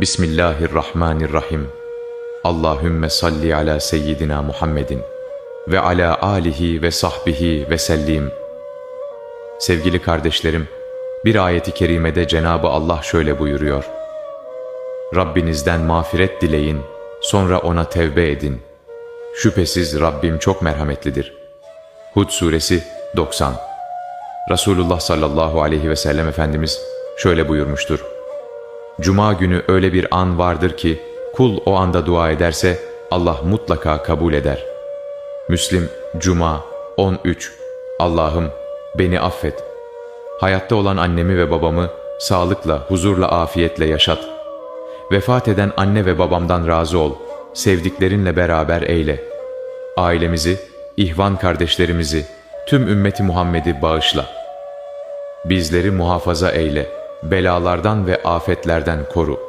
Bismillahirrahmanirrahim. Allahümme salli ala seyyidina Muhammedin ve ala alihi ve sahbihi ve sellim. Sevgili kardeşlerim, bir ayeti kerimede Cenabı Allah şöyle buyuruyor. Rabbinizden mağfiret dileyin, sonra ona tevbe edin. Şüphesiz Rabbim çok merhametlidir. Hud suresi 90 Resulullah sallallahu aleyhi ve sellem Efendimiz şöyle buyurmuştur. Cuma günü öyle bir an vardır ki kul o anda dua ederse Allah mutlaka kabul eder. Müslim Cuma 13 Allah'ım beni affet. Hayatta olan annemi ve babamı sağlıkla, huzurla, afiyetle yaşat. Vefat eden anne ve babamdan razı ol. Sevdiklerinle beraber eyle. Ailemizi, ihvan kardeşlerimizi, tüm ümmeti Muhammed'i bağışla. Bizleri muhafaza eyle, belalardan ve afetlerden koru.